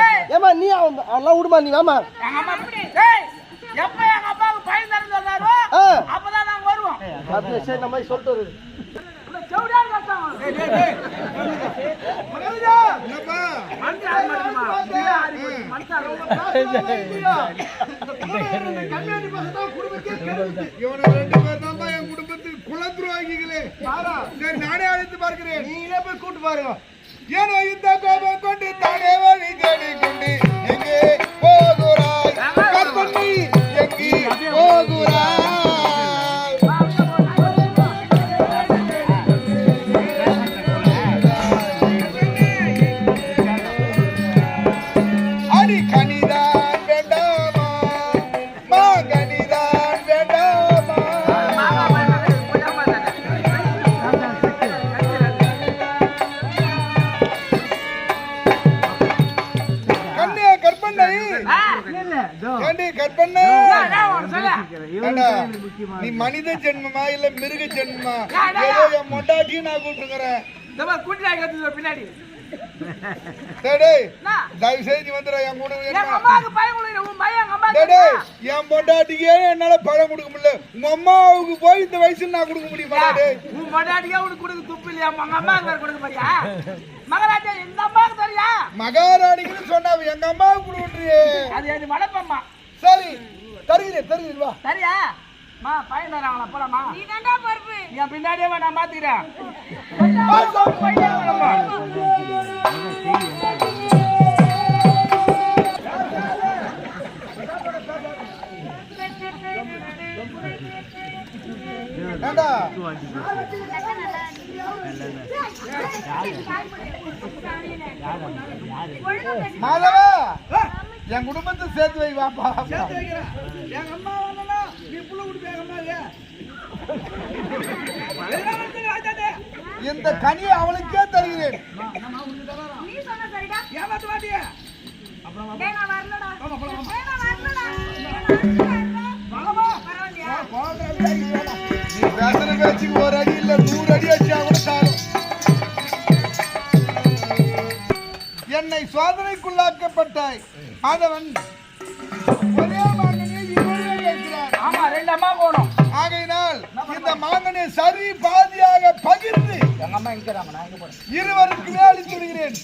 ஏய். ஏமா நீ அதெல்லாம் விடுமா நீ வாமா எப்ப எங்க அப்பாவுக்கு பையன் தரேன்னு சொன்னாரோ. அப்பதான் நாங்க வருவோம். அப்படியே சரி நம்ம போய் சொல்லிட்டு வருது. குடும்பத்துக்கு குலத்துருவாகிகளே நானே அழைத்து பார்க்கிறேன். நீங்களே போய் கூட்டு பாருங்க. ஏனோ இந்த கோபம் கொண்டு தானே வழி தேடிக்கொண்டு எங்கே போகிறாய்? கற்பனை எங்கே போகிறாய்? அடி கனிதான் நீ மனித ஜென்மமா இல்ல மிருக ஜென்மமா ஏதோ என் மொண்டாட்டியும் நான் கூப்பிட்டுக்கிறேன் பின்னாடி? தயவு நீ வந்துடுற என் கூட என் பொண்டாட்டிக்கே என்னால பழம் கொடுக்க முடியல உங்க அம்மாவுக்கு போய் இந்த வயசுல நான் கொடுக்க முடியுமா டேய் உன் பொண்டாட்டிக்கே உனக்கு கொடுக்க துப்பு இல்லையா உங்க வேற கொடுக்க மாட்டியா மகராஜா இந்த அம்மாவுக்கு மகாராணிக்குன்னு சொன்னா எங்க அம்மாவுக்கு கொடுக்குறியே அது என் வளர்ப்பம்மா. சரி தருகிறேன் தருகிறேன் வா. சரியா? மா பையன் தராங்களா போலாமா? நீ தாண்டா பருப்பு என் பின்னாடியே நான் பாத்துக்கிறேன். ஏண்டா? மாதவா என் குடும்பத்தை சேர்த்து வை வாப்பா. எங்க அம்மா வரலனா நீ புள்ள குடி எங்க அம்மா இந்த கனியை அவளுக்கே தருகிறேன். நீ சொன்ன சரிடா. ஏமாத்த மாட்டியா? டேய் நான் வரலடா. ஆமா, என்னை சோதனைக்குள்ளாக்கப்பட்டாய். மாதவன் ஒரே மகனை இவரே இருக்கிறார் ஆமா ரெண்டு அம்மா போகணும். ஆகையினால் இந்த மாங்கனை சரி பாதியாக பகிர்ந்து எங்க அம்மா எங்க இருவருக்குமே அளித்து விடுகிறேன்